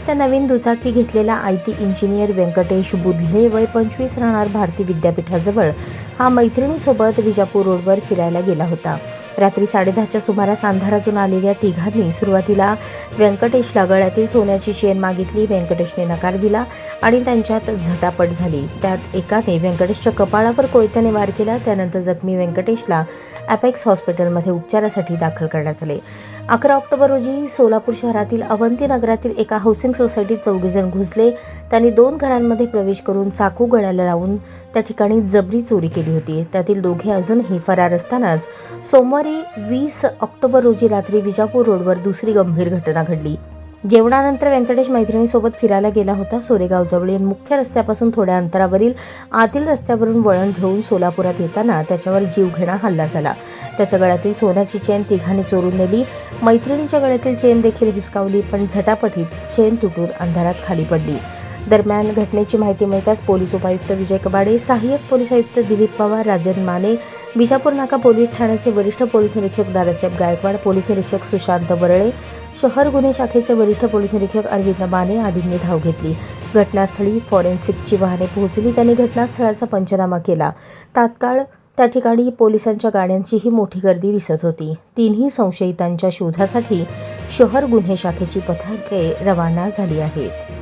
महिन्यात नवीन दुचाकी घेतलेला I T engineer Venkatesh Budhle वय पंचवीस राहणार भारती विद्यापीठाजवळ. हा मैत्रिणीसोबत विजापूर रोडवर फिरायला गेला होता. रात्री साडेदहाच्या सुमारास अंधारातून आलेल्या तिघांनी सुरुवातीला व्यंकटेशला गळ्यातील सोन्याची चेन मागितली व्यंकटेशने नकार दिला आणि त्यांच्यात झटापट झाली. त्यात एकाने व्यंकटेशच्या कपाळावर कोयत्याने वार केला त्यानंतर जखमी व्यंकटेशला ॲपेक्स हॉस्पिटलमध्ये उपचारासाठी दाखल करण्यात आले. अकरा ऑक्टोबर रोजी सोलापूर शहरातील अवंती नगरातील एका हाऊसिंग सोसायटीत चौघेजण घुसले. त्यांनी दोन घरांमध्ये प्रवेश करून चाकू गळ्याला लावून त्या ठिकाणी जबरी चोरी केली होती. त्यातील दोघे अजूनही फरार असतानाच सोमवारी वीस ऑक्टोबर रोजी रात्री विजापूर रोडवर दुसरी गंभीर घटना घडली. जेवणानंतर व्यंकटेश मैत्रिणीसोबत फिरायला गेला होता सोरेगावजवळील मुख्य रस्त्यापासून थोड्या अंतरावरील आतील रस्त्यावरून वळण घेऊन सोलापुरात येताना त्याच्यावर जीवघेणा हल्ला झाला. त्याच्या गळ्यातील सोन्याची चेन तिघांनी चोरून नेली. मैत्रिणीच्या गळ्यातील चेन देखील हिसकावली पण झटापटीत चेन तुटून अंधारात खाली पडली. दरम्यान घटनेची माहिती मिळताच पोलीस उपायुक्त विजय कबाडे सहाय्यक पोलीस आयुक्त दिलीप पवार राजन माने बिजापूर नाका पोलीस ठाण्याचे वरिष्ठ पोलीस निरीक्षक दादासाहेब गायकवाड पोलीस निरीक्षक सुशांत बरळे शहर गुन्हे शाखेचे वरिष्ठ पोलीस निरीक्षक अरविंद माने आदींनी धाव घेतली. घटनास्थळी फॉरेन्सिकची वाहने पोहोचली. त्यांनी घटनास्थळाचा पंचनामा केला. तात्काळ त्या ठिकाणी पोलिसांच्या गाड्यांचीही मोठी गर्दी दिसत होती. तिन्ही संशयितांच्या शोधासाठी शहर गुन्हे शाखेची पथके रवाना झाली आहेत.